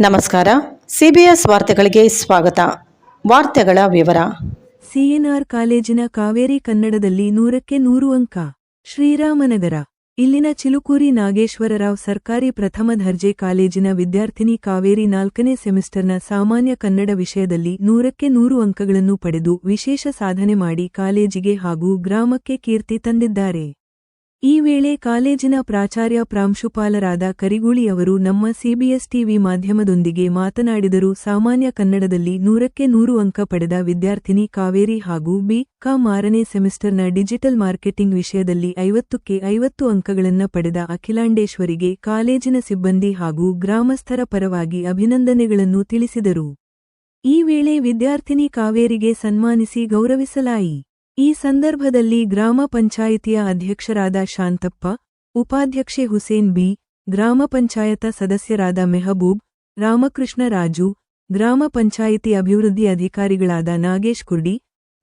ನಮಸ್ಕಾರ. ಸಿಬಿಎಸ್ ವಾರ್ತೆಗಳಿಗೆ ಸ್ವಾಗತ. ವಾರ್ತೆಗಳ ವಿವರ. ಸಿಎನ್ಆರ್ ಕಾಲೇಜಿನ ಕಾವೇರಿ ಕನ್ನಡದಲ್ಲಿ ನೂರಕ್ಕೆ ನೂರು ಅಂಕ. ಶ್ರೀರಾಮನಗರ. ಇಲ್ಲಿನ ಚಿಲುಕೂರಿ ನಾಗೇಶ್ವರರಾವ್ ಸರ್ಕಾರಿ ಪ್ರಥಮ ದರ್ಜೆ ಕಾಲೇಜಿನ ವಿದ್ಯಾರ್ಥಿನಿ ಕಾವೇರಿ ನಾಲ್ಕನೇ ಸೆಮಿಸ್ಟರ್ನ ಸಾಮಾನ್ಯ ಕನ್ನಡ ವಿಷಯದಲ್ಲಿ ನೂರಕ್ಕೆ ನೂರು ಅಂಕಗಳನ್ನು ಪಡೆದು ವಿಶೇಷ ಸಾಧನೆ ಮಾಡಿ ಕಾಲೇಜಿಗೆ ಹಾಗೂ ಗ್ರಾಮಕ್ಕೆ ಕೀರ್ತಿ ತಂದಿದ್ದಾರೆ. ಈ ವೇಳೆ ಕಾಲೇಜಿನ ಪ್ರಾಚಾರ್ಯ ಪ್ರಾಂಶುಪಾಲರಾದ ಕರಿಗುಳಿ ಅವರು ನಮ್ಮ ಸಿಬಿಎಸ್ ಟಿವಿ ಮಾಧ್ಯಮದೊಂದಿಗೆ ಮಾತನಾಡಿದರು. ಸಾಮಾನ್ಯ ಕನ್ನಡದಲ್ಲಿ ನೂರಕ್ಕೆ ನೂರು ಅಂಕ ಪಡೆದ ವಿದ್ಯಾರ್ಥಿನಿ ಕಾವೇರಿ ಹಾಗೂ ಬಿ. ಕಾಂ ಆರನೇ ಸೆಮಿಸ್ಟರ್ನ ಡಿಜಿಟಲ್ ಮಾರ್ಕೆಟಿಂಗ್ ವಿಷಯದಲ್ಲಿ ಐವತ್ತಕ್ಕೆ ಐವತ್ತು ಅಂಕಗಳನ್ನು ಪಡೆದ ಅಖಿಲಾಂಡೇಶ್ವರಿಗೆ ಕಾಲೇಜಿನ ಸಿಬ್ಬಂದಿ ಹಾಗೂ ಗ್ರಾಮಸ್ಥರ ಪರವಾಗಿ ಅಭಿನಂದನೆಗಳನ್ನು ತಿಳಿಸಿದರು. ಈ ವೇಳೆ ವಿದ್ಯಾರ್ಥಿನಿ ಕಾವೇರಿಗೆ ಸನ್ಮಾನಿಸಿ ಗೌರವಿಸಲಾಯಿ. ಈ ಸಂದರ್ಭದಲ್ಲಿ ಗ್ರಾಮ ಪಂಚಾಯಿತಿಯ ಅಧ್ಯಕ್ಷರಾದ ಶಾಂತಪ್ಪ, ಉಪಾಧ್ಯಕ್ಷೆ ಹುಸೇನ್ ಬಿ, ಗ್ರಾಮ ಪಂಚಾಯತ ಸದಸ್ಯರಾದ ಮೆಹಬೂಬ್, ರಾಮಕೃಷ್ಣ ರಾಜು, ಗ್ರಾಮ ಪಂಚಾಯಿತಿ ಅಭಿವೃದ್ಧಿ ಅಧಿಕಾರಿಗಳಾದ ನಾಗೇಶ್ ಕುರ್ಡಿ,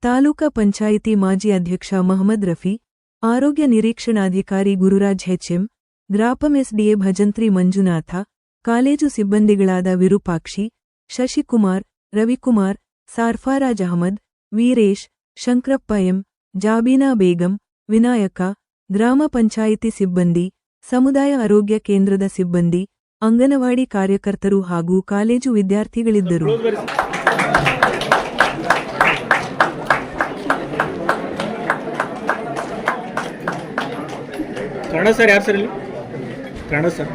ತಾಲೂಕಾ ಪಂಚಾಯಿತಿ ಮಾಜಿ ಅಧ್ಯಕ್ಷ ಮಹಮ್ಮದ್ ರಫಿ, ಆರೋಗ್ಯ ನಿರೀಕ್ಷಣಾಧಿಕಾರಿ ಗುರುರಾಜ್ ಹೆಚ್ಎಂ, ಗ್ರಾಪಂ ಎಸ್ಡಿಎ ಭಜಂತ್ರಿ ಮಂಜುನಾಥ, ಕಾಲೇಜು ಸಿಬ್ಬಂದಿಗಳಾದ ವಿರೂಪಾಕ್ಷಿ, ಶಶಿಕುಮಾರ್, ರವಿಕುಮಾರ್, ಸಾರ್ಫಾರಾಜ್ ಅಹಮದ್, ವೀರೇಶ್ ಶಂಕ್ರಪ್ಪ ಎಂ, ಜಾಬೀನಾ ಬೇಗಂ, ವಿನಾಯಕ, ಗ್ರಾಮ ಪಂಚಾಯಿತಿ ಸಿಬ್ಬಂದಿ, ಸಮುದಾಯ ಆರೋಗ್ಯ ಕೇಂದ್ರದ ಸಿಬ್ಬಂದಿ, ಅಂಗನವಾಡಿ ಕಾರ್ಯಕರ್ತರು ಹಾಗೂ ಕಾಲೇಜು ವಿದ್ಯಾರ್ಥಿಗಳಿದ್ದರು. ಸರ್.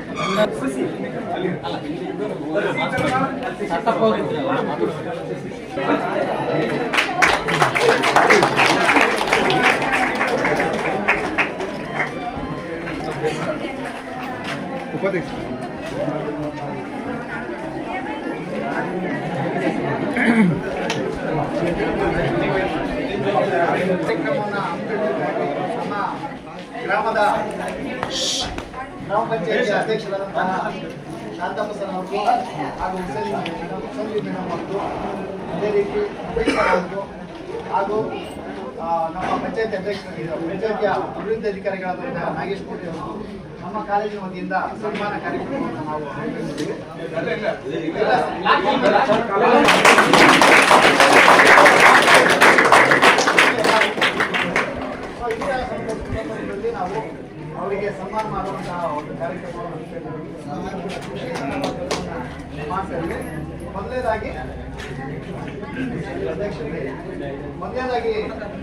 ಪಂಚಾಯತಿ ಅಧ್ಯಕ್ಷರಾದಂತಹ ಶಾಂತಪ್ಪ ಸರ್ ಅವರು ಹಾಗೂ ಹುಸೇನ್ ಹುಸೇನ್ ಅವರು ಅದೇ ರೀತಿ ಅವರು ಹಾಗೂ ನಮ್ಮ ಪಂಚಾಯತ್ ಅಧ್ಯಕ್ಷರಾಗಿದ್ದ ಪಂಚಾಯತಿಯ ಅಭಿವೃದ್ಧಿ ಅಧಿಕಾರಿಗಳಾದಂತಹ ನಾಗೇಶ್ ಕೋಟೆ ಅವರು ನಮ್ಮ ಕಾಲೇಜಿನ ವತಿಯಿಂದ ಸನ್ಮಾನ ಕಾರ್ಯಕ್ರಮವನ್ನು ನಾವು ಅವರಿಗೆ ಸನ್ಮಾನ ಮಾಡುವಂತಹ ಒಂದು ಕಾರ್ಯಕ್ರಮವನ್ನು ಮೊದಲನೇದಾಗಿ, ಅಧ್ಯಕ್ಷರಿಗೆ, ಮೊದಲನೇದಾಗಿ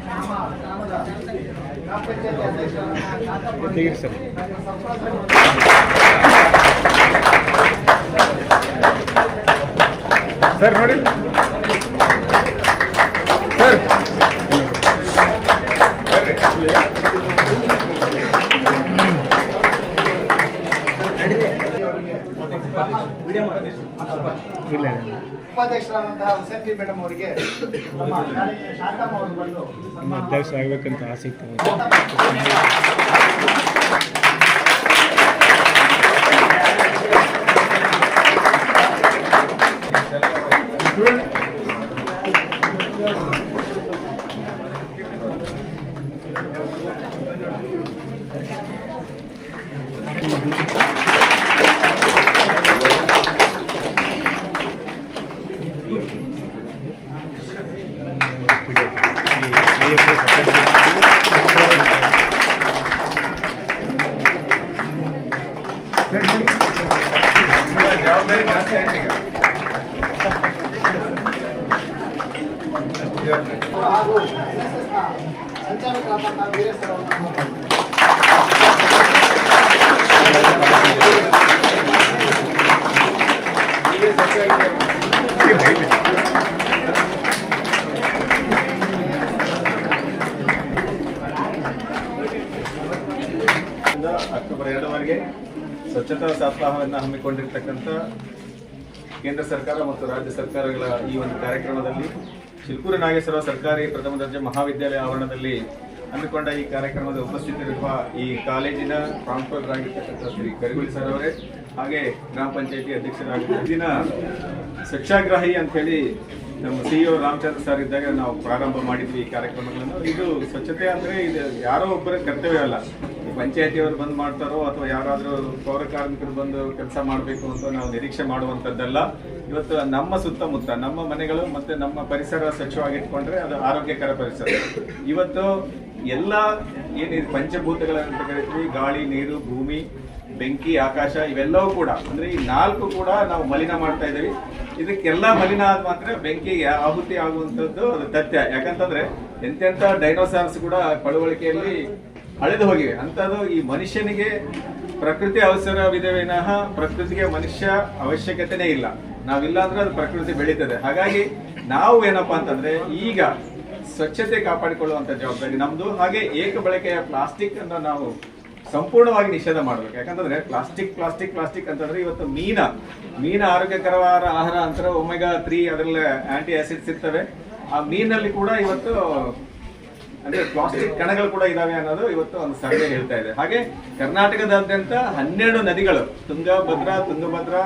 ನಮ್ಮ ಗ್ರಾಮದ ಗ್ರಾಮ ಪಂಚಾಯತಿ ಅವರು ಸರ್, ನೋಡಿ. ಉಪಾಧ್ಯಕ್ಷರಾದಂತಹ ಸೆಂಟಿ ಮೇಡಮ್ ಅವರಿಗೆ ನಮ್ಮ ಕಾಲೇಜಿನ ಶಾಂತಮ್ಮ ಅವರು ಬಂದು ನಮ್ಮ ಅಧ್ಯಕ್ಷ ಆಗ್ಬೇಕಂತ ಆಸೆ ಅಕ್ಟೋಬರ್ ಸ್ವಚ್ಛತಾ ಸಪ್ತಾಹವನ್ನು ಹಮ್ಮಿಕೊಂಡಿರ್ತಕ್ಕಂಥ ಕೇಂದ್ರ ಸರ್ಕಾರ ಮತ್ತು ರಾಜ್ಯ ಸರ್ಕಾರಗಳ ಈ ಒಂದು ಕಾರ್ಯಕ್ರಮದಲ್ಲಿ ಚಿಲ್ಕೂರು ನಾಗೇಶ್ವರ ಸರ್ಕಾರಿ ಪ್ರಥಮ ದರ್ಜೆ ಮಹಾವಿದ್ಯಾಲಯ ಆವರಣದಲ್ಲಿ ಹಮ್ಮಿಕೊಂಡ ಈ ಕಾರ್ಯಕ್ರಮದ ಉಪಸ್ಥಿತರಿರುವ ಈ ಕಾಲೇಜಿನ ಪ್ರಾಂಶುಪಾಲರಾಗಿರ್ತಕ್ಕಂಥ ಶ್ರೀ ಕರಿಗುಳಿ ಸರ್ ಅವರೇ, ಹಾಗೆ ಗ್ರಾಮ ಪಂಚಾಯತಿ ಅಧ್ಯಕ್ಷರಾಗಿದ್ದ ದಿನ ಸ್ವಚ್ಛಾಗ್ರಹಿ ಅಂತೇಳಿ ನಮ್ಮ ಸಿ ಒ ರಾಮಚಂದ್ರ ಸರ್ ಇದ್ದಾಗ ನಾವು ಪ್ರಾರಂಭ ಮಾಡಿದ್ವಿ ಈ ಕಾರ್ಯಕ್ರಮಗಳನ್ನು. ಇದು ಸ್ವಚ್ಛತೆ ಅಂದರೆ ಇದು ಯಾರೋ ಒಬ್ಬರ ಕರ್ತವ್ಯ ಅಲ್ಲ. ಪಂಚಾಯತಿಯವರು ಬಂದು ಮಾಡ್ತಾರೋ ಅಥವಾ ಯಾರಾದರೂ ಪೌರ ಕಾರ್ಮಿಕರು ಬಂದು ಕೆಲಸ ಮಾಡಬೇಕು ಅಂತ ನಾವು ನಿರೀಕ್ಷೆ ಮಾಡುವಂಥದ್ದಲ್ಲ. ಇವತ್ತು ನಮ್ಮ ಸುತ್ತಮುತ್ತ, ನಮ್ಮ ಮನೆಗಳು ಮತ್ತೆ ನಮ್ಮ ಪರಿಸರ ಸ್ವಚ್ಛವಾಗಿಟ್ಕೊಂಡ್ರೆ ಅದು ಆರೋಗ್ಯಕರ ಪರಿಸರ. ಇವತ್ತು ಎಲ್ಲ ಏನಿದೆ ಪಂಚಭೂತಗಳಂತ ಕರಿತೀವಿ, ಗಾಳಿ, ನೀರು, ಭೂಮಿ, ಬೆಂಕಿ, ಆಕಾಶ, ಇವೆಲ್ಲವೂ ಕೂಡ, ಅಂದ್ರೆ ಈ ನಾಲ್ಕು ಕೂಡ ನಾವು ಮಲಿನ ಮಾಡ್ತಾ ಇದ್ದೀವಿ. ಇದಕ್ಕೆಲ್ಲ ಮಲಿನ ಆದ ಮಾತ್ರ ಬೆಂಕಿಗೆ ಆಹುತಿ ಆಗುವಂಥದ್ದು ಅದು ತಥ್ಯ. ಯಾಕಂತಂದ್ರೆ ಎಂತೆಂತ ಡೈನೋಸಾರ್ಸ್ ಕೂಡ ಪಳವಳಿಕೆಯಲ್ಲಿ ಅಳೆದು ಹೋಗಿವೆ. ಅಂಥದ್ದು ಈ ಮನುಷ್ಯನಿಗೆ ಪ್ರಕೃತಿ ಅವಸರವಿದೆ ವಿನಃ ಪ್ರಕೃತಿಗೆ ಮನುಷ್ಯ ಅವಶ್ಯಕತೆನೇ ಇಲ್ಲ. ನಾವಿಲ್ಲ ಅಂದ್ರೆ ಅದು ಪ್ರಕೃತಿ ಬೆಳೀತದೆ. ಹಾಗಾಗಿ ನಾವು ಏನಪ್ಪಾ ಅಂತಂದ್ರೆ ಈಗ ಸ್ವಚ್ಛತೆ ಕಾಪಾಡಿಕೊಳ್ಳುವಂತ ಜವಾಬ್ದಾರಿ ನಮ್ದು, ಹಾಗೆ ಏಕ ಬಳಕೆಯ ಪ್ಲಾಸ್ಟಿಕ್ ಅನ್ನ ನಾವು ಸಂಪೂರ್ಣವಾಗಿ ನಿಷೇಧ ಮಾಡಬೇಕು. ಯಾಕಂತಂದ್ರೆ ಪ್ಲಾಸ್ಟಿಕ್ ಪ್ಲಾಸ್ಟಿಕ್ ಪ್ಲಾಸ್ಟಿಕ್ ಅಂತಂದ್ರೆ ಇವತ್ತು ಮೀನ. ಮೀನ ಆರೋಗ್ಯಕರವಾದ ಆಹಾರ ಅಂತಾರೆ, ಒಮೆಗಾ ತ್ರೀ ಅದರಲ್ಲಿ ಆಂಟಿ ಆಸಿಡ್ಸ್ ಇರ್ತವೆ. ಆ ಮೀನಲ್ಲಿ ಕೂಡ ಇವತ್ತು ಅಂದ್ರೆ ಪ್ಲಾಸ್ಟಿಕ್ ಕಣಗಳು ಕೂಡ ಇದಾವೆ ಅನ್ನೋದು ಇವತ್ತು ಒಂದು ಸರ್ವೆ ಹೇಳ್ತಾ ಇದೆ. ಹಾಗೆ ಕರ್ನಾಟಕದಾದ್ಯಂತ ಹನ್ನೆರಡು ನದಿಗಳು, ತುಂಗಭದ್ರಾ ತುಂಗಭದ್ರಾ,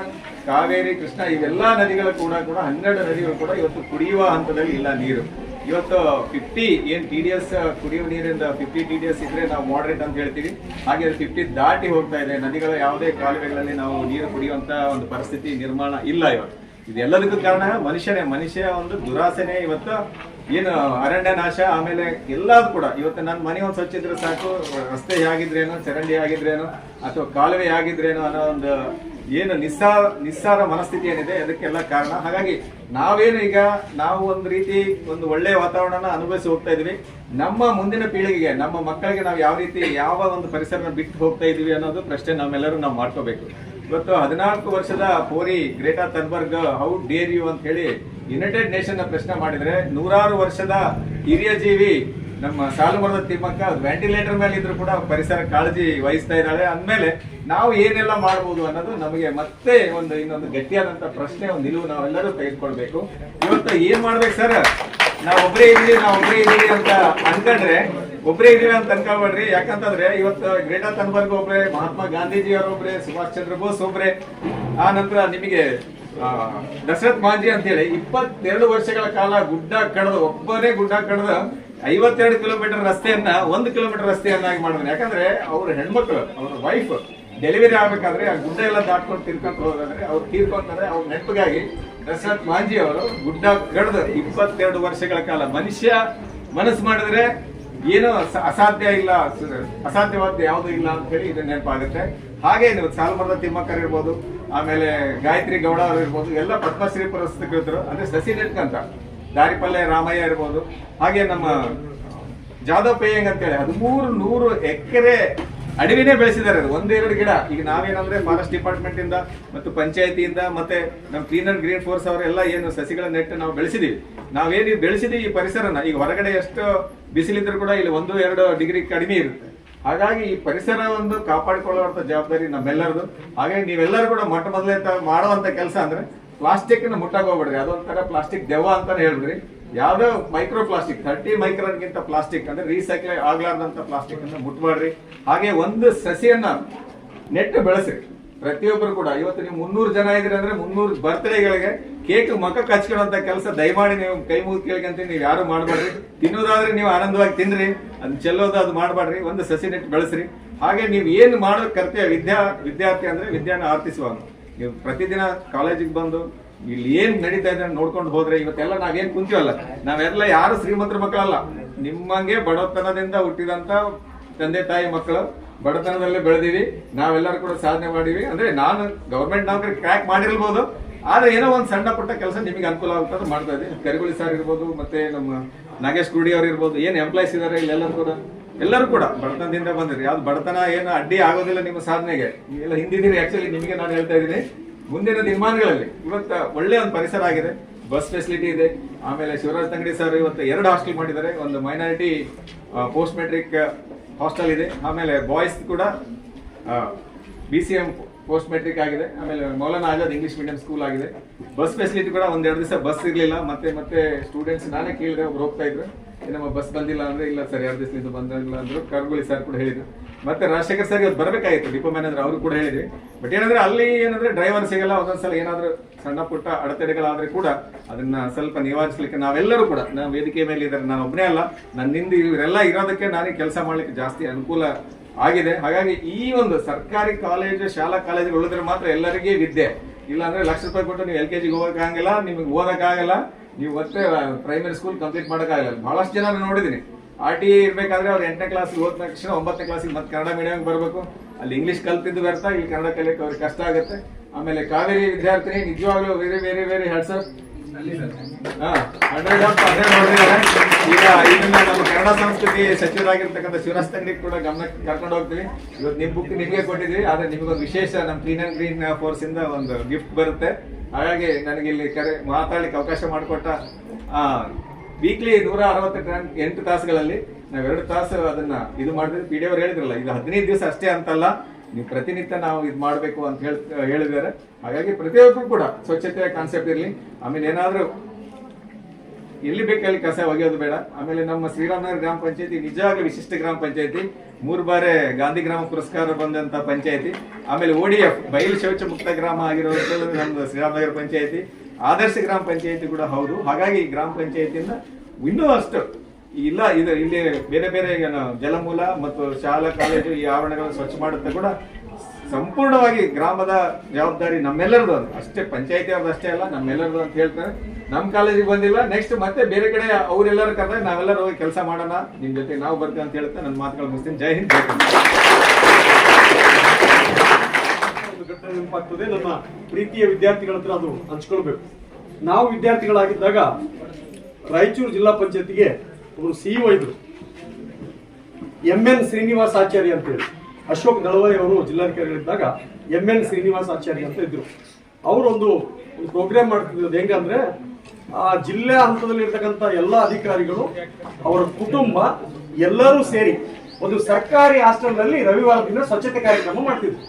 ಕಾವೇರಿ, ಕೃಷ್ಣ, ಇವೆಲ್ಲ ನದಿಗಳು ಕೂಡ ಕೂಡ ಹನ್ನೆರಡು ನದಿಗಳು ಕೂಡ ಇವತ್ತು ಕುಡಿಯುವ ಹಂತದಲ್ಲಿ ಇಲ್ಲ ನೀರು. ಇವತ್ತು ಫಿಫ್ಟಿ ಏನ್ ಟಿ ಡಿ ಎಸ್ ಕುಡಿಯುವ ನೀರಿಂದ ಫಿಫ್ಟಿ ಟಿ ಡಿ ಎಸ್ ಇದ್ರೆ ನಾವು ಮಾಡ್ರೇಟ್ ಅಂತ ಹೇಳ್ತೀವಿ. ಹಾಗೆ ಫಿಫ್ಟಿ ದಾಟಿ ಹೋಗ್ತಾ ಇದೆ. ನದಿಗಳ ಯಾವುದೇ ಕಾಲುವೆಗಳಲ್ಲಿ ನಾವು ನೀರು ಕುಡಿಯುವಂತ ಒಂದು ಪರಿಸ್ಥಿತಿ ನಿರ್ಮಾಣ ಇಲ್ಲ ಇವತ್ತು. ಇದೆಲ್ಲದಕ್ಕೂ ಕಾರಣ ಮನುಷ್ಯನೇ. ಮನುಷ್ಯ ಒಂದು ದುರಾಸೆನೆ ಇವತ್ತು. ಏನು ಅರಣ್ಯ ನಾಶ, ಆಮೇಲೆ ಎಲ್ಲಾದ್ರು ಕೂಡ, ಇವತ್ತು ನನ್ನ ಮನೆ ಒಂದು ಸ್ವಚ್ಛ ಇದ್ರೆ ಸಾಕು, ರಸ್ತೆ ಆಗಿದ್ರೇನು ಚರಂಡಿ ಆಗಿದ್ರೇನು ಅಥವಾ ಕಾಲುವೆ ಆಗಿದ್ರೇನು ಅನ್ನೋ ಒಂದು ಏನು ನಿಸ್ಸಾ, ನಿಸ್ಸಾರ ಮನಸ್ಥಿತಿ ಏನಿದೆ, ಅದಕ್ಕೆಲ್ಲ ಕಾರಣ. ಹಾಗಾಗಿ ನಾವೇನು ಈಗ ನಾವು ಒಂದು ರೀತಿ ಒಂದು ಒಳ್ಳೆಯ ವಾತಾವರಣನ ಅನುಭವಿಸಿ ಹೋಗ್ತಾ ಇದೀವಿ ನಮ್ಮ ಮುಂದಿನ ಪೀಳಿಗೆಗೆ, ನಮ್ಮ ಮಕ್ಕಳಿಗೆ ನಾವು ಯಾವ ರೀತಿ ಯಾವ ಒಂದು ಪರಿಸರನ ಬಿಟ್ಟು ಹೋಗ್ತಾ ಇದೀವಿ ಅನ್ನೋದು ಪ್ರಶ್ನೆ ನಮ್ಮೆಲ್ಲರೂ ನಾವು ಮಾಡ್ಕೋಬೇಕು. ಇವತ್ತು ಹದಿನಾಲ್ಕು ವರ್ಷದ ಪೋರಿ Greta Thunberg how dare you ಅಂತ ಹೇಳಿ ಯುನೈಟೆಡ್ ನೇಷನ್ ಪ್ರಶ್ನೆ ಮಾಡಿದ್ರೆ ನೂರಾರು ವರ್ಷದ ಹಿರಿಯ ಜೀವಿ ನಮ್ಮ ಸಾಲುಮರದ ತಿಮ್ಮಕ್ಕ ವೆಂಟಿಲೇಟರ್ ಮೇಲೆ ಇದ್ರು ಕೂಡ ಪರಿಸರ ಕಾಳಜಿ ವಹಿಸ್ತಾ ಇದ್ದಾಳೆ. ಅಂದಮೇಲೆ ನಾವು ಏನೆಲ್ಲ ಮಾಡ್ಬೋದು ಅನ್ನೋದು ನಮಗೆ ಮತ್ತೆ ಒಂದು ಇನ್ನೊಂದು ಗಟ್ಟಿಯಾದಂತ ಪ್ರಶ್ನೆ, ಒಂದು ನಿಲುವು ನಾವೆಲ್ಲರೂ ತೆಗೆದುಕೊಳ್ಬೇಕು. ಇವತ್ತು ಏನ್ ಮಾಡ್ಬೇಕು ಸರ್? ನಾವೊಬ್ಬರೇ ಒಬ್ರೇ ಇದೀವಿ ನಾವು ಒಬ್ರೇ ಇದೀವಿ ಅಂತ ಅನ್ಕೊಂಡ್ರೆ ಒಬ್ರೇ ಇದೀವಿ ಅಂತ ಅನ್ಕೊಳ್ಬೇಡ್ರಿ ಯಾಕಂತಂದ್ರೆ ಇವತ್ತು ಗ್ರೇಟಾ ತನ್ಬರ್ಗ್ ಒಬ್ರೆ, ಮಹಾತ್ಮ ಗಾಂಧೀಜಿ ಅವರೊಬ್ರೆ ಸುಭಾಷ್ ಚಂದ್ರ ಬೋಸ್ ಒಬ್ರೆ. ಆ ನಂತರ ನಿಮಗೆ ದಶರಥ್ ಮಾಂಜಿ ಅಂತ ಹೇಳಿ ಇಪ್ಪತ್ತೆರಡು ವರ್ಷಗಳ ಕಾಲ ಗುಡ್ಡ ಕಡ್ದು, ಒಬ್ಬನೇ ಗುಡ್ಡ ಕಡ್ದು ಐವತ್ತೆರಡು ಕಿಲೋಮೀಟರ್ ರಸ್ತೆಯನ್ನ, ಒಂದು ಕಿಲೋಮೀಟರ್ ರಸ್ತೆಯನ್ನಾಗಿ ಮಾಡಿದ್ರು. ಯಾಕಂದ್ರೆ ಅವ್ರ ಹೆಣ್ಮಕ್ಳು, ಅವ್ರ ವೈಫ್ ಡೆಲಿವರಿ ಆಗ್ಬೇಕಾದ್ರೆ ಆ ಗುಡ್ಡ ಎಲ್ಲ ದಾಟ್ಕೊಂಡು ತಿರ್ಕೊಂಡು ಹೋಗೋದಾದ್ರೆ ಅವ್ರು ತೀರ್ಕೊಂತಾರೆ. ಅವ್ರ ನೆನಪಿಗಾಗಿ ದಶರಥ್ ಮಾಂಜಿ ಅವರು ಗುಡ್ಡ ಕಡ್ದು ಇಪ್ಪತ್ತೆರಡು ವರ್ಷಗಳ ಕಾಲ ಮನುಷ್ಯ ಮನಸ್ಸು ಮಾಡಿದ್ರೆ ಏನು ಅಸಾಧ್ಯ ಇಲ್ಲ ಅಸಾಧ್ಯವಾದ ಯಾವುದು ಇಲ್ಲ ಅಂತ ಹೇಳಿ ಇದು ನೆನಪಾಗುತ್ತೆ. ಹಾಗೆ ನೀವು ಸಾಲ್ಮರದ ತಿಮ್ಮಕ್ಕರ್ ಇರ್ಬೋದು, ಆಮೇಲೆ ಗಾಯತ್ರಿ ಗೌಡ ಅವರು ಇರ್ಬೋದು, ಎಲ್ಲ ಪದ್ಮಶ್ರೀ ಪುರಸ್ಕೃತರು ಅಂದ್ರೆ ಸಸಿ ನೆಟ್ಕಂತ ದಾರಿಪಲ್ಲೆ ರಾಮಯ್ಯ ಇರ್ಬೋದು. ಹಾಗೆ ನಮ್ಮ ಜಾದವ್ ಪೇಯಂಗ್ ಅಂತೇಳಿ ಹದಿಮೂರು ನೂರು ಎಕರೆ ಅಡವಿನೇ ಬೆಳೆಸಿದ್ದಾರೆ ಒಂದೆರಡು ಗಿಡ. ಈಗ ನಾವೇನಂದ್ರೆ ಫಾರೆಸ್ಟ್ ಡಿಪಾರ್ಟ್ಮೆಂಟ್ ಇಂದ ಮತ್ತು ಪಂಚಾಯತಿಯಿಂದ ಮತ್ತೆ ನಮ್ಮ ಕ್ಲೀನ್ ಅಂಡ್ ಗ್ರೀನ್ ಫೋರ್ಸ್ ಅವರೆಲ್ಲ ಏನು ಸಸಿಗಳ ನೆಟ್ಟು ನಾವು ಬೆಳೆಸಿದೀವಿ. ನಾವೇನು ಬೆಳೆಸಿದೀವಿ ಈ ಪರಿಸರನ. ಈಗ ಹೊರಗಡೆ ಎಷ್ಟು ಬಿಸಿಲಿದ್ರು ಕೂಡ ಇಲ್ಲಿ ಒಂದು, ಎರಡು ಡಿಗ್ರಿ ಕಡಿಮೆ ಇರುತ್ತೆ. ಹಾಗಾಗಿ ಈ ಪರಿಸರ ಒಂದು ಕಾಪಾಡಿಕೊಳ್ಳುವಂತ ಜವಾಬ್ದಾರಿ ನಮ್ಮೆಲ್ಲರದು. ಹಾಗಾಗಿ ನೀವೆಲ್ಲರೂ ಕೂಡ ಮೊಟ್ಟ ಮೊದಲೇ ಮಾಡುವಂತ ಕೆಲಸ ಅಂದ್ರೆ ಪ್ಲಾಸ್ಟಿಕ್ನ ಅದೊಂಥರ ಪ್ಲಾಸ್ಟಿಕ್ ದೆವ್ವ ಅಂತಾನೆ ಹೇಳಿದ್ರಿ ಯಾವ್ದೋ ಮೈಕ್ರೋ ಪ್ಲಾಸ್ಟಿಕ್ ಮೈಕ್ರಾನ್ ಗಿಂತ ಪ್ಲಾಸ್ಟಿಕ್ ಅಂದ್ರೆ ರೀಸೈಕಲ್ ಆಗ್ಲಾರ್ದಂತ ಪ್ಲಾಸ್ಟಿಕ್ ಅನ್ನ ಮುಟ್ಬೇಡ್ರಿ ಹಾಗೆ ಒಂದು ಸಸಿಯನ್ನ ನೆಟ್ಟು ಬೆಳೆಸ್ರಿ. ಪ್ರತಿಯೊಬ್ಬರು ಕೂಡ, ಇವತ್ತು ನೀವು ಮುನ್ನೂರು ಜನ ಇದ್ರಿ ಅಂದ್ರೆ ಮುನ್ನೂರು ಬರ್ತ್ಡೇಗಳಿಗೆ ಕೇಕ್ ಮಕ್ಕ ಕಚ್ಕೊಳ್ಳೋಂತ ಕೆಲಸ ದಯಮಾಡಿ ನೀವು ಕೈ ಮುಗಿದು ಕೇಳ್ಕಂತ ನೀವು ಯಾರು ಮಾಡಬೇಡ್ರಿ ತಿನ್ನೋದಾದ್ರೆ ನೀವು ಆನಂದವಾಗಿ ತಿನ್ರಿ. ಅದ್ ಚೆಲ್ಲೋದು ಅದು ಮಾಡಬೇಡ್ರಿ ಒಂದು ಸಸಿ ನೆಟ್ಟು ಬೆಳೆಸ್ರಿ. ಹಾಗೆ ನೀವು ಏನು ಮಾಡೋ ಕರ್ತವ್ಯ ವಿದ್ಯಾ ವಿದ್ಯಾರ್ಥಿ ಅಂದ್ರೆ ವಿದ್ಯಾನ ಆರ್ತಿಸುವ ನೀವು ಪ್ರತಿದಿನ ಕಾಲೇಜಿಗೆ ಬಂದು ಇಲ್ಲಿ ಏನ್ ನಡೀತಾ ಇದೆ ನೋಡ್ಕೊಂಡು ಹೋದ್ರೆ ಇವತ್ತೆಲ್ಲ ನಾವೇನ್ ಕುಂತೀವಲ್ಲ? ನಾವೆಲ್ಲ ಯಾರು ಶ್ರೀಮಂತರ ಮಕ್ಕಳಲ್ಲ. ನಿಮ್ಮಂಗೆ ಬಡತನದಿಂದ ಹುಟ್ಟಿದಂತ ತಂದೆ, ತಾಯಿ, ಮಕ್ಕಳು, ಬಡತನದಲ್ಲೇ ಬೆಳೆದಿವಿ. ನಾವೆಲ್ಲರೂ ಕೂಡ ಸಾಧನೆ ಮಾಡಿವಿ. ಅಂದ್ರೆ ನಾನು ಗೌರ್ಮೆಂಟ್ ನೌಕರಿ ಕ್ರ್ಯಾಕ್ ಮಾಡಿರ್ಬೋದು. ಆದ್ರೆ ಏನೋ ಒಂದ್ ಸಣ್ಣ ಪುಟ್ಟ ಕೆಲಸ ನಿಮಗೆ ಅನುಕೂಲ ಆಗುತ್ತದೆ ಮಾಡ್ತಾ ಇದೆ ಕರಿಗುಳಿ ಸರ್ ಇರ್ಬೋದು, ಮತ್ತೆ ನಮ್ಮ ನಾಗೇಶ್ ಗುಡಿ ಅವ್ರು ಇರ್ಬೋದು. ಏನ್ ಎಂಪ್ಲಾಯ್ಸ್ ಇದಾರೆ ಇಲ್ಲೆಲ್ಲರೂ ಕೂಡ? ಎಲ್ಲರೂ ಕೂಡ ಬಡತನದಿಂದ ಬಂದಿರಿ. ಯಾವ್ದು ಬಡತನ ಏನು ಅಡ್ಡಿ ಆಗೋದಿಲ್ಲ ನಿಮ್ಮ ಸಾಧನೆಗೆ. ಎಲ್ಲ ಹಿಂದಿದ್ದೀರಿ. ಆಕ್ಚುಲಿ ನಿಮಗೆ ನಾನು ಹೇಳ್ತಾ ಇದ್ದೀನಿ. ಮುಂದಿನ ದಿನಮಾನಗಳಲ್ಲಿ ಇವತ್ತು ಒಳ್ಳೆ ಒಂದು ಪರಿಸರ ಆಗಿದೆ ಬಸ್ ಫೆಸಿಲಿಟಿ ಇದೆ, ಆಮೇಲೆ ಶಿವರಾಜ್ ತಂಗಡಿ ಸರ್ ಇವತ್ತು ಎರಡು ಹಾಸ್ಟೆಲ್ ಮಾಡಿದ್ದಾರೆ, ಒಂದು ಮೈನಾರಿಟಿ ಪೋಸ್ಟ್ ಮೆಟ್ರಿಕ್ ಹಾಸ್ಟೆಲ್ ಇದೆ, ಆಮೇಲೆ ಬಾಯ್ಸ್ ಕೂಡ B C M post matric ಆಗಿದೆ. ಆಮೇಲೆ Maulana Azad English medium school ಆಗಿದೆ. ಬಸ್ ಫೆಸಿಲಿಟಿ ಕೂಡ ಒಂದೆರಡು ದಿವಸ ಬಸ್ ಇರಲಿಲ್ಲ. ಮತ್ತೆ ಮತ್ತೆ ಸ್ಟೂಡೆಂಟ್ಸ್ ನಾನೇ ಕೇಳಿದೆ. ಅವ್ರು ಹೋಗ್ತಾ ಇದ್ರು. "ಏ, ನಮ್ಮ ಬಸ್ ಬಂದಿಲ್ಲ ಅಂದ್ರೆ ಇಲ್ಲ ಸರ್ ಎರಡು ದಿವಸದಿಂದ ಬಂದಿಲ್ಲ ಅಂದ್ರು ಕರ್ಗುಳಿ ಸರ್ ಕೂಡ ಹೇಳಿದ್ರು. ಮತ್ತೆ ರಾಜಶೇಖರ್ ಸರ್ ಇವತ್ತು ಬರಬೇಕಾಗಿತ್ತು. ಡಿಪೋ ಮ್ಯಾನೇಜರ್ ಅವರು ಕೂಡ ಹೇಳಿದ್ವಿ ಬಟ್ ಏನಂದ್ರೆ ಅಲ್ಲಿ ಏನಂದ್ರೆ ಡ್ರೈವರ್ ಸಿಗಲ್ಲ. ಒಂದೊಂದ್ಸಲ ಏನಾದ್ರೂ ಸಣ್ಣ ಪುಟ್ಟ ಅಡೆತಡೆಗಳಾದ್ರೆ ಕೂಡ ಅದನ್ನ ಸ್ವಲ್ಪ ನಿವಾರಿಸಲಿಕ್ಕೆ ನಾವೆಲ್ಲರೂ ಕೂಡ ನಾವು ವೇದಿಕೆ ಮೇಲೆ ಇದ್ದಾರೆ ನಾನು ಒಬ್ಬನೇ ಅಲ್ಲ. ನನ್ನಿಂದ ಇವರೆಲ್ಲ ಇರೋದಕ್ಕೆ ನಾನೇ ಕೆಲಸ ಮಾಡ್ಲಿಕ್ಕೆ ಜಾಸ್ತಿ ಅನುಕೂಲ ಆಗಿದೆ. ಹಾಗಾಗಿ ಈ ಒಂದು ಸರ್ಕಾರಿ ಕಾಲೇಜು, ಶಾಲಾ ಕಾಲೇಜುಗಳು ಉಳಿದ್ರೆ ಮಾತ್ರ ಎಲ್ಲರಿಗೂ ವಿದ್ಯೆ. ಇಲ್ಲಾಂದ್ರೆ ಲಕ್ಷ ರೂಪಾಯಿ ಕೊಟ್ಟು ನೀವು ಎಲ್ ಕೆ ಜಿಗೆ ಹೋಗಕ್ಕಾಗಲ್ಲ, ನಿಮಗೆ ಓದಕ್ಕಾಗಲ್ಲ, ನೀವು ಮತ್ತೆ ಪ್ರೈಮರಿ ಸ್ಕೂಲ್ ಕಂಪ್ಲೀಟ್ ಮಾಡೋಕ್ಕಾಗಲ್ಲ. ಬಹಳಷ್ಟು ಜನ ನೋಡಿದೀನಿ ನೋಡಿದ್ದೀನಿ. ಆರ್ ಟಿ ಇರಬೇಕಾದ್ರೆ ಅವ್ರು ಎಂಟನೇ ಕ್ಲಾಸ್ ಹೋದ ತಕ್ಷಣ ಒಂಬತ್ತನೇ ಕ್ಲಾಸಿಗೆ ಮತ್ತೆ ಕನ್ನಡ ಮೀಡಿಯಂ ಬರಬೇಕು. ಅಲ್ಲಿ ಇಂಗ್ಲೀಷ್ ಕಲ್ತಿದ್ದು ವ್ಯರ್ಥ, ಇಲ್ಲಿ ಕನ್ನಡ ಕಲಿಯಕ್ಕೆ ಅವ್ರಿಗೆ ಕಷ್ಟ ಆಗುತ್ತೆ. ಆಮೇಲೆ ಕಾವೇರಿ ವಿದ್ಯಾರ್ಥಿನಿ, ನಿಜವಾಗ್ಲೂ ವೆರಿ ವೆರಿ ವೆರಿ ಹೆಡ್ಸಪ್ ಹಾ, 100 of 100 ಈಗ ಇದನ್ನ ನಮ್ಮ ಕನ್ನಡ ಸಂಸ್ಕೃತಿ ಸಚಿವರಾಗಿರ್ತಕ್ಕಂಥ ಶಿವರಾಜ್ ಕೂಡ ಗಮನಕ್ಕೆ ಕರ್ಕೊಂಡು ಹೋಗ್ತೀವಿ. ಇವತ್ತು ನಿಮ್ ಬುಕ್ ನಿಮಗೆ ಕೊಟ್ಟಿದ್ವಿ ಆದ್ರೆ ನಿಮಗೊಂದು ವಿಶೇಷ ನಮ್ಮ ಕ್ಲೀನ್ ಅಂಡ್ ಗ್ರೀನ್ ಫೋರ್ಸ್ ಇಂದ ಒಂದು ಗಿಫ್ಟ್ ಬರುತ್ತೆ. ಹಾಗಾಗಿ ನನಗೆ ಇಲ್ಲಿ ಕರೆ ಮಾತಾಡ್ಲಿಕ್ಕೆ ಅವಕಾಶ ಮಾಡಿಕೊಟ್ಟ ವೀಕ್ಲಿ ನೂರ ಅರವತ್ತು ಎಂಟು ತಾಸುಗಳಲ್ಲಿ ನಾವು ಎರಡು ತಾಸು ಅದನ್ನ ಇದು ಮಾಡಿದ್ರೆ ಪಿ ಡಿ ಅವ್ರು ಹೇಳಿದ್ರಲ್ಲ ಇದು ಹದಿನೈದು ದಿವಸ ಅಷ್ಟೇ ಅಂತಲ್ಲ. ನೀವು ಪ್ರತಿನಿತ್ಯ ನಾವು ಇದು ಮಾಡಬೇಕು ಅಂತ ಹೇಳ, ಹೇಳಿದ್ದಾರೆ. ಹಾಗಾಗಿ ಪ್ರತಿಯೊಬ್ಬರು ಕೂಡ ಸ್ವಚ್ಛತೆಯ ಕಾನ್ಸೆಪ್ಟ್ ಇರಲಿ. ಆಮೇಲೆ ಏನಾದರೂ ಎಲ್ಲಿ ಬೇಕಲ್ಲಿ ಕಸ ಒಗೆಯೋದು ಬೇಡ. ಆಮೇಲೆ ನಮ್ಮ ಶ್ರೀರಾಮನಗರ ಗ್ರಾಮ ಪಂಚಾಯತಿ ನಿಜವಾಗ್ಲೂ ವಿಶಿಷ್ಟ ಗ್ರಾಮ ಪಂಚಾಯತಿ. ಮೂರು ಬಾರಿ ಗಾಂಧಿ ಗ್ರಾಮ ಪುರಸ್ಕಾರ ಬಂದಂತ ಪಂಚಾಯತಿ. ಆಮೇಲೆ ಓಡಿಎಫ್ ಬಯಲು ಶೌಚ ಮುಕ್ತ ಗ್ರಾಮ ಆಗಿರುವಂಥದ್ದು ನಮ್ದು ಶ್ರೀರಾಮನಗರ ಪಂಚಾಯತಿ. ಆದರ್ಶ ಗ್ರಾಮ ಪಂಚಾಯತಿ ಕೂಡ ಹೌದು. ಹಾಗಾಗಿ ಈ ಗ್ರಾಮ ಪಂಚಾಯತಿಯಿಂದ ಇನ್ನೂ ಅಷ್ಟು ಇಲ್ಲ, ಇದು ಇಲ್ಲಿ ಬೇರೆ ಬೇರೆ ಜಲಮೂಲ ಮತ್ತು ಶಾಲಾ ಕಾಲೇಜು ಈ ಆವರಣಗಳನ್ನು ಸ್ವಚ್ಛ ಮಾಡುತ್ತೆ ಕೂಡ ಸಂಪೂರ್ಣವಾಗಿ ಗ್ರಾಮದ ಜವಾಬ್ದಾರಿ ನಮ್ಮೆಲ್ಲರದು ಅದು. ಅಷ್ಟೇ, ಪಂಚಾಯತಿ ಅವ್ರದ್ದು ಅಷ್ಟೇ ಅಲ್ಲ ನಮ್ಮೆಲ್ಲರದು ಅಂತ ಹೇಳ್ತಾರೆ. ನಮ್ಮ ಕಾಲೇಜಿಗೆ ಬಂದಿಲ್ಲ ನೆಕ್ಸ್ಟ್ ಮತ್ತೆ ಬೇರೆ ಕಡೆ ಅವರೆಲ್ಲರೂ ಕರೆದ್ರೆ ನಾವೆಲ್ಲರೂ ಹೋಗಿ ಕೆಲಸ ಮಾಡೋಣ. ನಿಮ್ಮ ಜೊತೆ ನಾವು ಬರ್ತೀವಿ ಅಂತ ಹೇಳ್ತಾ ನನ್ನ ಮಾತುಗಳು ಮುಗಿಸ್ತೀನಿ. ಜೈ ಹಿಂದ್ ನೆನಪಾಗ್ತದೆ. ನಮ್ಮ ಪ್ರೀತಿಯ ವಿದ್ಯಾರ್ಥಿಗಳ ಹತ್ರ ಅದು ಹಂಚ್ಕೊಳ್ಬೇಕು. ನಾವು ವಿದ್ಯಾರ್ಥಿಗಳಾಗಿದ್ದಾಗ ರಾಯಚೂರು ಜಿಲ್ಲಾ ಪಂಚಾಯತಿಗೆ ಒಬ್ಬರು ಒ ಇದ್ರು. ಎಂ ಎನ್ ಶ್ರೀನಿವಾಸ ಆಚಾರ್ಯ ಅಂತ ಹೇಳಿ ಅಶೋಕ್ ದಳವಾಯಿ ಅವರು ಜಿಲ್ಲಾಧಿಕಾರಿಗಳಿದ್ದಾಗ ಎಂ ಎನ್ ಶ್ರೀನಿವಾಸ ಆಚಾರ್ಯ ಅಂತ ಇದ್ರು. ಅವರೊಂದು ಒಂದು ಪ್ರೋಗ್ರಾಮ್ ಮಾಡ್ತಿದ್ರು. ಹೆಂಗಂದ್ರೆ ಆ ಜಿಲ್ಲೆ ಹಂತದಲ್ಲಿ ಇರ್ತಕ್ಕಂಥ ಎಲ್ಲ ಅಧಿಕಾರಿಗಳು, ಅವರ ಕುಟುಂಬ ಎಲ್ಲರೂ ಸೇರಿ ಒಂದು ಸರ್ಕಾರಿ ಹಾಸ್ಟೆಲ್ನಲ್ಲಿ ರವಿವಾರ ದಿನ ಸ್ವಚ್ಛತೆ ಕಾರ್ಯಕ್ರಮ ಮಾಡ್ತಿದ್ರು.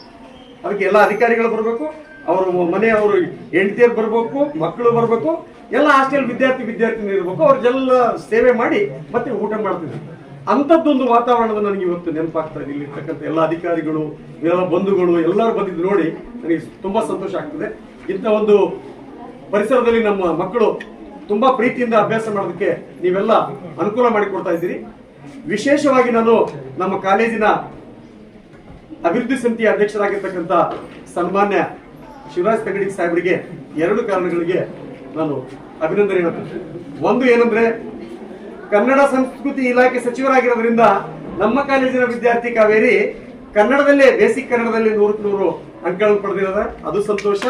ಅದಕ್ಕೆ ಎಲ್ಲ ಅಧಿಕಾರಿಗಳು ಬರಬೇಕು, ಅವರು ಮನೆಯವರು ಹೆಂಡತಿಯರು ಬರಬೇಕು, ಮಕ್ಕಳು ಬರಬೇಕು ಎಲ್ಲ ಹಾಸ್ಟೆಲ್ ವಿದ್ಯಾರ್ಥಿ ವಿದ್ಯಾರ್ಥಿನಿ ಇರಬೇಕು, ಅವ್ರಿಗೆಲ್ಲ ಸೇವೆ ಮಾಡಿ ಮತ್ತೆ ಊಟ ಮಾಡ್ತಿದ್ರು. ಅಂಥದ್ದೊಂದು ವಾತಾವರಣದ ನನಗೆ ಇವತ್ತು ನೆನಪಾಗ್ತಾ ಇದೆ. ಇಲ್ಲಿರ್ತಕ್ಕಂಥ ಎಲ್ಲ ಅಧಿಕಾರಿಗಳು, ಎಲ್ಲ ಬಂಧುಗಳು, ಎಲ್ಲರೂ ಬಂದಿದ್ದು ನೋಡಿ ನನಗೆ ತುಂಬ ಸಂತೋಷ ಆಗ್ತದೆ. ಇಂಥ ಒಂದು ಪರಿಸರದಲ್ಲಿ ನಮ್ಮ ಮಕ್ಕಳು ತುಂಬ ಪ್ರೀತಿಯಿಂದ ಅಭ್ಯಾಸ ಮಾಡೋದಕ್ಕೆ ನೀವೆಲ್ಲ ಅನುಕೂಲ ಮಾಡಿಕೊಡ್ತಾ ಇದ್ದೀರಿ. ವಿಶೇಷವಾಗಿ ನಾನು ನಮ್ಮ ಕಾಲೇಜಿನ ಅಭಿವೃದ್ಧಿ ಸಮಿತಿಯ ಅಧ್ಯಕ್ಷರಾಗಿರ್ತಕ್ಕಂಥ ಸನ್ಮಾನ್ಯ ಶಿವರಾಜ್ ತಗಡಿ ಸಾಹೇಬರಿಗೆ ಎರಡು ಕಾರಣಗಳಿಗೆ ನಾನು ಅಭಿನಂದನೆ ಒಂದು ಏನಂದ್ರೆ, ಕನ್ನಡ ಸಂಸ್ಕೃತಿ ಇಲಾಖೆ ಸಚಿವರಾಗಿರೋದ್ರಿಂದ ನಮ್ಮ ಕಾಲೇಜಿನ ವಿದ್ಯಾರ್ಥಿ ಕಾವೇರಿ ಕನ್ನಡದಲ್ಲೇ, ಬೇಸಿಕ್ ಕನ್ನಡದಲ್ಲಿ ನೂರಕ್ಕೆ ನೂರು ಅಂಕಗಳನ್ನು ಪಡೆದಿರೋದ. ಅದು ಸಂತೋಷ.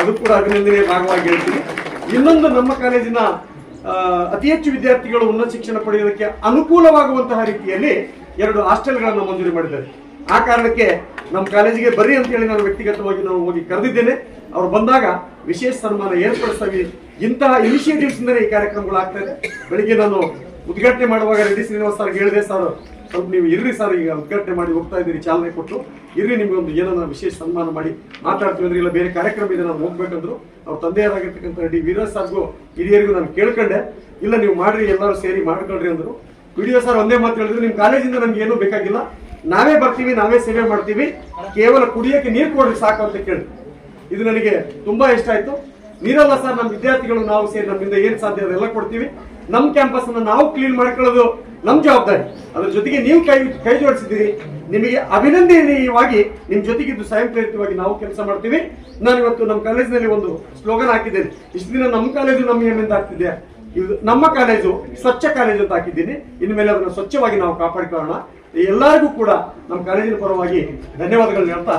ಅದು ಕೂಡ ಅಭಿನಂದನೆಯ ಭಾಗವಾಗಿ ಹೇಳ್ತೀನಿ. ಇನ್ನೊಂದು ನಮ್ಮ ಕಾಲೇಜಿನ ಅತಿ ಹೆಚ್ಚು ವಿದ್ಯಾರ್ಥಿಗಳು ಉನ್ನತ ಶಿಕ್ಷಣ ಪಡೆಯೋದಕ್ಕೆ ಅನುಕೂಲವಾಗುವಂತಹ ರೀತಿಯಲ್ಲಿ ಎರಡು ಹಾಸ್ಟೆಲ್ಗಳನ್ನು ಮಂಜೂರು ಮಾಡಿದ್ದಾರೆ. ಆ ಕಾರಣಕ್ಕೆ ನಮ್ಮ ಕಾಲೇಜಿಗೆ ಬರ್ರಿ ಅಂತ ಹೇಳಿ ನಾನು ವ್ಯಕ್ತಿಗತವಾಗಿ ನಾವು ಹೋಗಿ ಕರೆದಿದ್ದೇನೆ. ಅವ್ರು ಬಂದಾಗ ವಿಶೇಷ ಸನ್ಮಾನ ಏರ್ಪಡಿಸ್ತೀವಿ. ಇಂತಹ ಇನಿಷಿಯೇಟಿವ್ಸ್ ಈ ಕಾರ್ಯಕ್ರಮಗಳು ಆಗ್ತಾ ಇದೆ. ಬೆಳಿಗ್ಗೆ ನಾನು ಉದ್ಘಾಟನೆ ಮಾಡುವಾಗ ರೆಡ್ಡಿ ಶ್ರೀನಿವಾಸ್ ಸರ್ ಹೇಳಿದೆ, ಸರ್, ಸ್ವಲ್ಪ ನೀವು ಇರ್ರಿ ಸರ್, ಈಗ ಉದ್ಘಾಟನೆ ಮಾಡಿ ಹೋಗ್ತಾ ಇದ್ದೀರಿ, ಚಾಲನೆ ಕೊಟ್ಟು ಇರ್ರಿ, ನಿಮ್ಗೆ ಒಂದು ಏನನ್ನ ವಿಶೇಷ ಸನ್ಮಾನ ಮಾಡಿ ಮಾತಾಡ್ತೀವಿ ಅಂದ್ರೆ ಇಲ್ಲ, ಬೇರೆ ಕಾರ್ಯಕ್ರಮ ಇದೆ, ನಾನು ಹೋಗ್ಬೇಕಂದ್ರು. ಅವ್ರ ತಂದೆಯರಾಗಿರ್ತಕ್ಕಂಥ ರೆಡ್ಡಿ ವೀರರಾಜ್ ಸರ್ಗೂ ಹಿರಿಯರಿಗೂ ನಾನು ಕೇಳ್ಕೊಂಡೆ. ಇಲ್ಲ, ನೀವು ಮಾಡ್ರಿ, ಎಲ್ಲರೂ ಸೇರಿ ಮಾಡ್ಕೊಳ್ರಿ ಅಂದ್ರು. ವಿಡಿಯೋ ಸರ್ ಒಂದೇ ಮಾತು ಹೇಳಿದ್ರು ನಿಮ್ಮ ಕಾಲೇಜಿಂದ ನಮ್ಗೆ ಏನೂ ಬೇಕಾಗಿಲ್ಲ. ನಾವೇ ಬರ್ತೀವಿ, ನಾವೇ ಸೇವೆ ಮಾಡ್ತೀವಿ. ಕೇವಲ ಕುಡಿಯೋಕೆ ನೀರು ಕೊಡ್ರಿ ಸಾಕು ಅಂತ ಕೇಳಿ ಇದು ನನಗೆ ತುಂಬಾ ಇಷ್ಟ ಆಯ್ತು. ನೀರಲ್ಲ ಸರ್ ನಮ್ಮ ವಿದ್ಯಾರ್ಥಿಗಳು ನಾವು ಸೇರಿ ನಮ್ಮಿಂದ ಏನ್ ಸಾಧ್ಯ ಅದೆಲ್ಲ ಕೊಡ್ತೀವಿ. ನಮ್ಮ ಕ್ಯಾಂಪಸ್ ಅನ್ನ ನಾವು ಕ್ಲೀನ್ ಮಾಡ್ಕೊಳ್ಳೋದು ನಮ್ ಜವಾಬ್ದಾರಿ. ಅದ್ರ ಜೊತೆಗೆ ನೀವು ಕೈ ಕೈ ಜೋಡಿಸಿದ್ದೀರಿ. ನಿಮಗೆ ಅಭಿನಂದನೀಯವಾಗಿ ನಿಮ್ ಜೊತೆಗಿದ್ದು ಸ್ವಯಂ ಪ್ರೇರಿತವಾಗಿ ನಾವು ಕೆಲಸ ಮಾಡ್ತೀವಿ. ನಾನು ಇವತ್ತು ನಮ್ಮ ಕಾಲೇಜಿನಲ್ಲಿ ಒಂದು ಸ್ಲೋಗನ್ ಹಾಕಿದ್ದೇನೆ. ಇಷ್ಟು ದಿನ ನಮ್ಮ ಕಾಲೇಜು ನಮ್ಮ ಹೆಮ್ಮೆಂತ ಆಗ್ತಿದೆ? ಇದು ನಮ್ಮ ಕಾಲೇಜು ಸ್ವಚ್ಛ ಕಾಲೇಜು ಅಂತ ಹಾಕಿದ್ದೀನಿ. ಇನ್ಮೇಲೆ ಅದನ್ನು ಸ್ವಚ್ಛವಾಗಿ ನಾವು ಕಾಪಾಡಿಕೊಳ್ಳೋಣ. ಎಲ್ಲರಿಗೂ ಕೂಡ ನಮ್ಮ ಕಾಲೇಜಿನ ಪರವಾಗಿ ಧನ್ಯವಾದಗಳನ್ನ ಹೇಳ್ತಾ